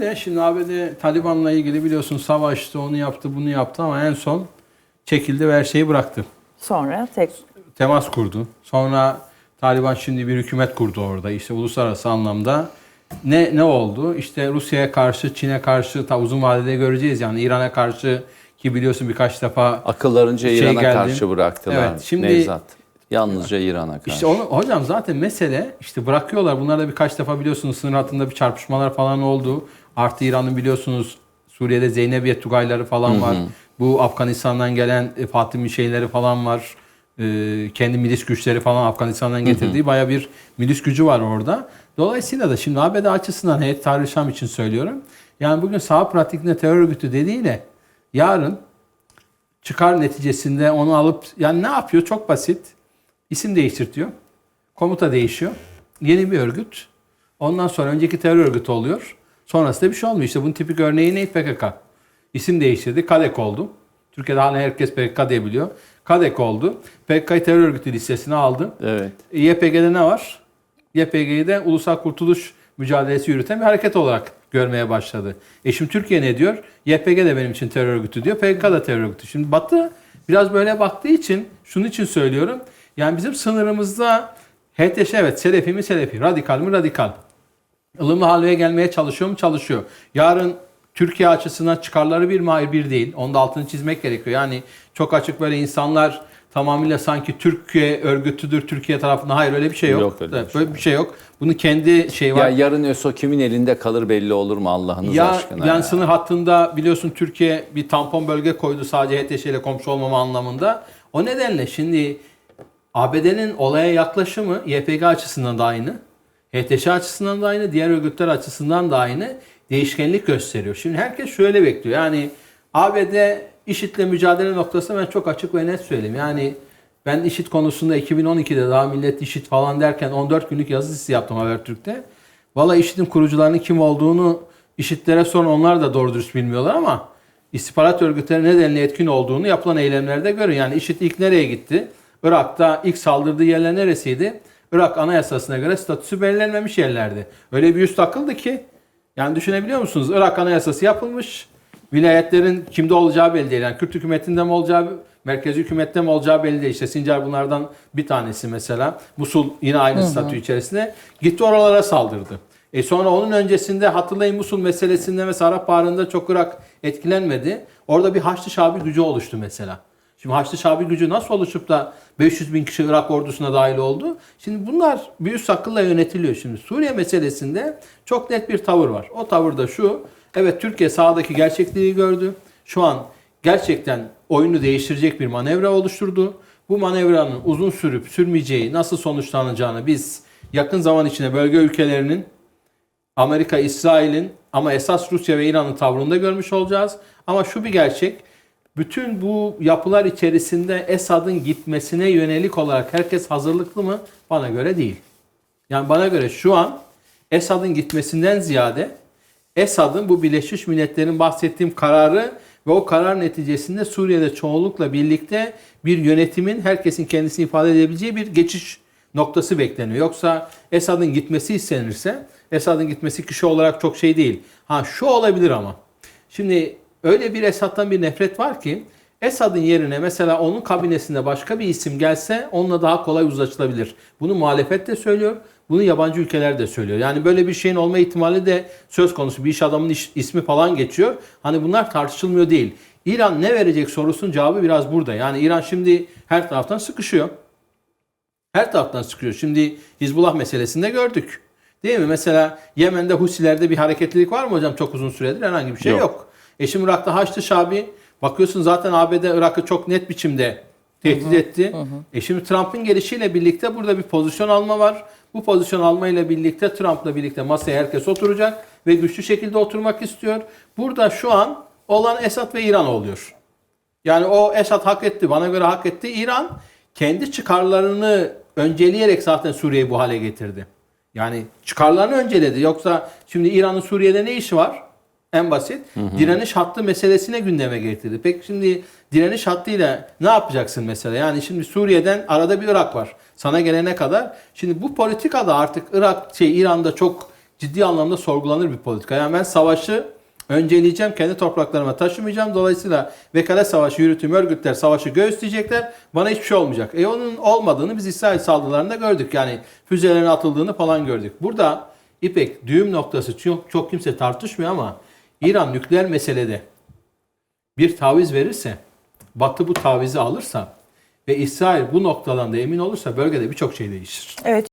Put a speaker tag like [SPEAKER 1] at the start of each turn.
[SPEAKER 1] De şimdi ABD Taliban'la ilgili biliyorsun savaştı, onu yaptı, bunu yaptı ama en son çekildi ve her şeyi bıraktı.
[SPEAKER 2] Sonra tek
[SPEAKER 1] Temas kurdu. Sonra Taliban şimdi bir hükümet kurdu orada. İşte uluslararası anlamda ne ne oldu? İşte Rusya'ya karşı, Çin'e karşı ta uzun vadede göreceğiz yani İran'a karşı ki biliyorsun birkaç defa
[SPEAKER 3] Akıllarınca
[SPEAKER 1] Şey
[SPEAKER 3] İran'a
[SPEAKER 1] geldi.
[SPEAKER 3] karşı bıraktılar
[SPEAKER 1] Evet, şimdi-
[SPEAKER 3] Nevzat. Yalnızca İran'a karşı.
[SPEAKER 1] İşte onu, hocam zaten mesele işte bırakıyorlar. Bunlar da birkaç defa biliyorsunuz sınır hattında bir çarpışmalar falan oldu. Artı İran'ın biliyorsunuz Suriye'de Zeynebiye Tugayları falan var. Bu Afganistan'dan gelen e, Fatih şeyleri falan var. Ee, kendi milis güçleri falan Afganistan'dan getirdiği baya bir milis gücü var orada. Dolayısıyla da şimdi ABD açısından heyet Şam için söylüyorum. Yani bugün sağ pratikinde terör örgütü dediğiyle yarın çıkar neticesinde onu alıp yani ne yapıyor? Çok basit. İsim değiştirtiyor. Komuta değişiyor. Yeni bir örgüt. Ondan sonra önceki terör örgütü oluyor. Sonrasında bir şey olmuyor. İşte bunun tipik örneği ne? PKK. İsim değiştirdi. KADEK oldu. Türkiye'de hala herkes PKK diye biliyor. KADEK oldu. PKK'yı terör örgütü listesine aldı.
[SPEAKER 3] Evet.
[SPEAKER 1] E, YPG'de ne var? YPG'yi de ulusal kurtuluş mücadelesi yürüten bir hareket olarak görmeye başladı. E şimdi Türkiye ne diyor? YPG de benim için terör örgütü diyor. PKK da terör örgütü. Şimdi Batı biraz böyle baktığı için şunun için söylüyorum. Yani bizim sınırımızda HTŞ evet Selefi mi Selefi, radikal mi radikal. Ilımlı halveye gelmeye çalışıyor mu? Çalışıyor. Yarın Türkiye açısından çıkarları bir mi? Hayır bir değil. Onun da altını çizmek gerekiyor. Yani çok açık böyle insanlar tamamıyla sanki Türkiye örgütüdür Türkiye tarafında. Hayır öyle bir şey yok.
[SPEAKER 3] Yok öyle bir şey.
[SPEAKER 1] böyle bir şey yok. Bunun kendi şeyi var.
[SPEAKER 3] Ya yarın ÖSO kimin elinde kalır belli olur mu Allah'ınız
[SPEAKER 1] Ya
[SPEAKER 3] aşkına?
[SPEAKER 1] yani
[SPEAKER 3] ya?
[SPEAKER 1] sınır hattında biliyorsun Türkiye bir tampon bölge koydu sadece HTŞ ile komşu olmama anlamında. O nedenle şimdi ABD'nin olaya yaklaşımı YPG açısından da aynı. HTŞ açısından da aynı, diğer örgütler açısından da aynı değişkenlik gösteriyor. Şimdi herkes şöyle bekliyor. Yani ABD IŞİD'le mücadele noktasında ben çok açık ve net söyleyeyim. Yani ben IŞİD konusunda 2012'de daha millet IŞİD falan derken 14 günlük yazı dizisi yaptım Habertürk'te. Valla IŞİD'in kurucularının kim olduğunu IŞİD'lere sonra onlar da doğru dürüst bilmiyorlar ama istihbarat örgütleri nedenle etkin olduğunu yapılan eylemlerde görün. Yani IŞİD ilk nereye gitti? Irak'ta ilk saldırdığı yerler neresiydi? Irak anayasasına göre statüsü belirlenmemiş yerlerdi. Öyle bir üst takıldı ki yani düşünebiliyor musunuz? Irak anayasası yapılmış. Vilayetlerin kimde olacağı belli değil. Yani Kürt hükümetinde mi olacağı, merkezi hükümette mi olacağı belli değil. İşte Sincar bunlardan bir tanesi mesela. Musul yine aynı statü içerisinde. Gitti oralara saldırdı. E sonra onun öncesinde hatırlayın Musul meselesinde mesela Arap Baharı'nda çok Irak etkilenmedi. Orada bir Haçlı Şabi gücü oluştu mesela. Şimdi Haçlı Şabi gücü nasıl oluşup da 500 bin kişi Irak ordusuna dahil oldu? Şimdi bunlar üst akılla yönetiliyor. Şimdi Suriye meselesinde çok net bir tavır var. O tavır da şu. Evet Türkiye sahadaki gerçekliği gördü. Şu an gerçekten oyunu değiştirecek bir manevra oluşturdu. Bu manevranın uzun sürüp sürmeyeceği, nasıl sonuçlanacağını biz yakın zaman içinde bölge ülkelerinin Amerika, İsrail'in ama esas Rusya ve İran'ın tavrında görmüş olacağız. Ama şu bir gerçek. Bütün bu yapılar içerisinde Esad'ın gitmesine yönelik olarak herkes hazırlıklı mı? Bana göre değil. Yani bana göre şu an Esad'ın gitmesinden ziyade Esad'ın bu Birleşmiş Milletler'in bahsettiğim kararı ve o karar neticesinde Suriye'de çoğunlukla birlikte bir yönetimin herkesin kendisini ifade edebileceği bir geçiş noktası bekleniyor. Yoksa Esad'ın gitmesi istenirse Esad'ın gitmesi kişi olarak çok şey değil. Ha şu olabilir ama. Şimdi öyle bir Esad'dan bir nefret var ki Esad'ın yerine mesela onun kabinesinde başka bir isim gelse onunla daha kolay uzlaşılabilir. Bunu muhalefet de söylüyor. Bunu yabancı ülkeler de söylüyor. Yani böyle bir şeyin olma ihtimali de söz konusu. Bir iş adamının iş- ismi falan geçiyor. Hani bunlar tartışılmıyor değil. İran ne verecek sorusunun cevabı biraz burada. Yani İran şimdi her taraftan sıkışıyor. Her taraftan sıkıyor. Şimdi Hizbullah meselesinde gördük. Değil mi? Mesela Yemen'de Husilerde bir hareketlilik var mı hocam çok uzun süredir? Herhangi bir şey yok.
[SPEAKER 3] Yok.
[SPEAKER 1] E şimdi Irak'ta Haçlı Şabi bakıyorsun zaten ABD Irak'ı çok net biçimde tehdit etti. E şimdi Trump'ın gelişiyle birlikte burada bir pozisyon alma var. Bu pozisyon almayla birlikte Trump'la birlikte masaya herkes oturacak ve güçlü şekilde oturmak istiyor. Burada şu an olan Esad ve İran oluyor. Yani o Esad hak etti, bana göre hak etti. İran kendi çıkarlarını önceleyerek zaten Suriye'yi bu hale getirdi. Yani çıkarlarını önceledi. Yoksa şimdi İran'ın Suriye'de ne işi var? En basit. Direniş hattı meselesine gündeme getirdi. Peki şimdi direniş hattıyla ne yapacaksın mesela? Yani şimdi Suriye'den arada bir Irak var. Sana gelene kadar. Şimdi bu politikada artık Irak şey İran'da çok ciddi anlamda sorgulanır bir politika. Yani ben savaşı önceleyeceğim, kendi topraklarıma taşımayacağım. Dolayısıyla vekalet savaşı yürütüm örgütler savaşı göğüsleyecekler. Bana hiçbir şey olmayacak. E onun olmadığını biz İsrail saldırılarında gördük. Yani füzelerin atıldığını falan gördük. Burada İpek düğüm noktası çok, çok kimse tartışmıyor ama İran nükleer meselede bir taviz verirse, Batı bu tavizi alırsa ve İsrail bu noktadan da emin olursa bölgede birçok şey değişir.
[SPEAKER 2] Evet